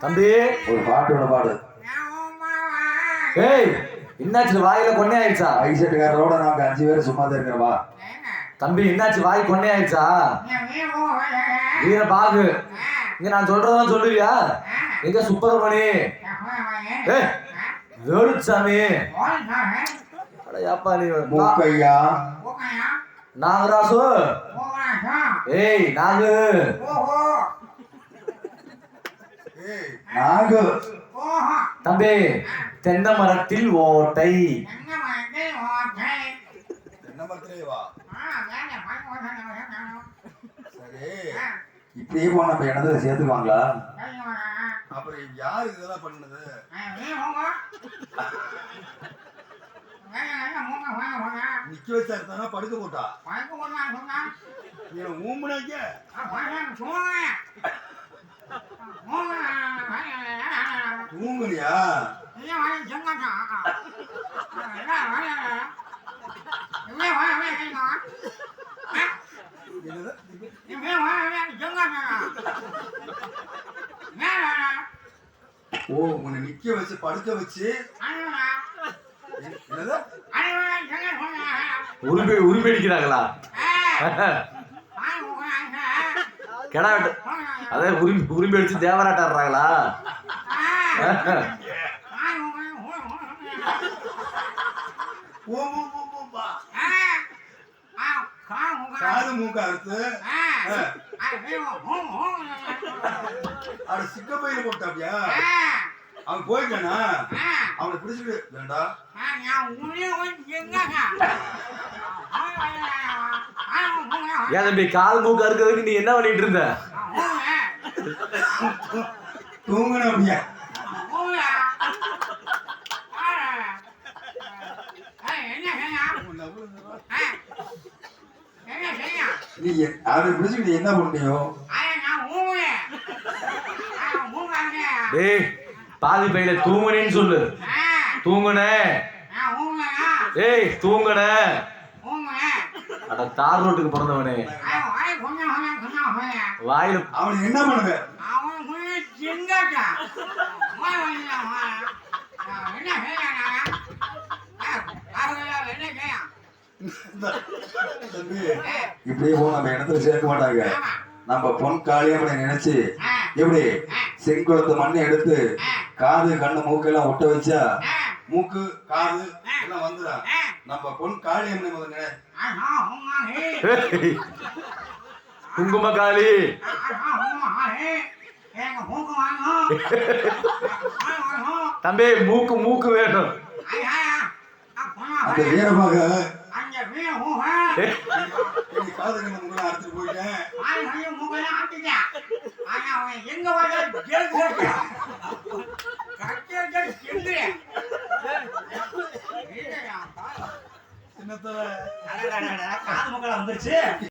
தம்பி. ஒரு பாட்டோட பாடு. ஏய் என்னாச்சு வாயில கொன்னே ஆயிடுச்சா? ஐசெட்டுக்காரரோட நாங்க அஞ்சு பேர் சும்மா தான் இருக்கிறவா தம்பி என்னாச்சு வாய் கொன்னே ஆயிடுச்சா? வீர பாகு. இங்க நான் சொல்றதெல்லாம் சொல்லுவியா? எங்க சுப்பிரமணி? ஏய் வேலுச்சாமி. அட ஏப்பா நீ. நா- மூக்கையா நாகராசு. ஏய் நாகு. நாகு. தம்பி தென்னை மரத்தில் ஓட்டை. இப்படியே போன நம்ம இடத்துல சேர்த்துக்குவாங்களா? அப்புறம் யாரு இதெல்லாம் பண்ணது? நிக்க வச்சா இருந்தானா படுக்க போட்டா. படுக்க போட்டா சொன்னா நீங்க ஊம்புனாக்க தூங்குறியா ஓ உன்னை நிக்க வச்சு படுக்க வச்சு. உரிமை உரிமை அடிக்கிறாங்களா கிடா வெட்டு. அதே உரிமை உரிமை அடிச்சு தேவராட்டாடுறாங்களா? ஓ ஓ ஓ ஓ, பா காது மூக்க அறுத்து அட சிக்க பையில போட்டாப்பியா அவன் போயிட்டானா? அவனை பிடிச்சிட்டு வேண்டா ஏன் தம்பி கால் மூக்கு அறுக்கிறதுக்கு நீ என்ன பண்ணிட்டு இருந்த? தூங்கணும் நீ அதை பிடிச்சிட்டு என்ன பண்ணியோ? டேய் பாதி பையில தூங்குனேன்னு சொல்லு. தூங்குன. ஏய் தூங்குன அட தார் ரோட்டுக்கு பிறந்தவனே. வாயில அவனுக்கு என்ன பண்ணுவ இப்படியே போ நம்ம இடத்துல சேர்க்க மாட்டாங்க. நம்ம பொன் காளியம்மனை நினைச்சு எப்படி செங்குளத்து மண்ணை எடுத்து காது கண்ணு மூக்கெல்லாம் ஒட்ட வச்சா மூக்கு காது எல்லாம் வந்துடா. நம்ம பொன் காளியம்மனை முதல்ல. நினை குங்குமக்காளி தம்பி மூக்கு மூக்கு வேணும். அந்த வீரமாக. அந்த வீர ஊக ஏய், நீ காது கண்ணு மூக்கெல்லாம் அறுத்துட்டு போயிட்டேன் ஆய் ஹைய மூக்கெல்லாம் ஆட்டிட்டேன் ஆனா அவன் எங்க வர ஜெல் போட்டான் கட்டே சென்று சின்னத்துல காது மூக்கெல்லாம் வந்துருச்சு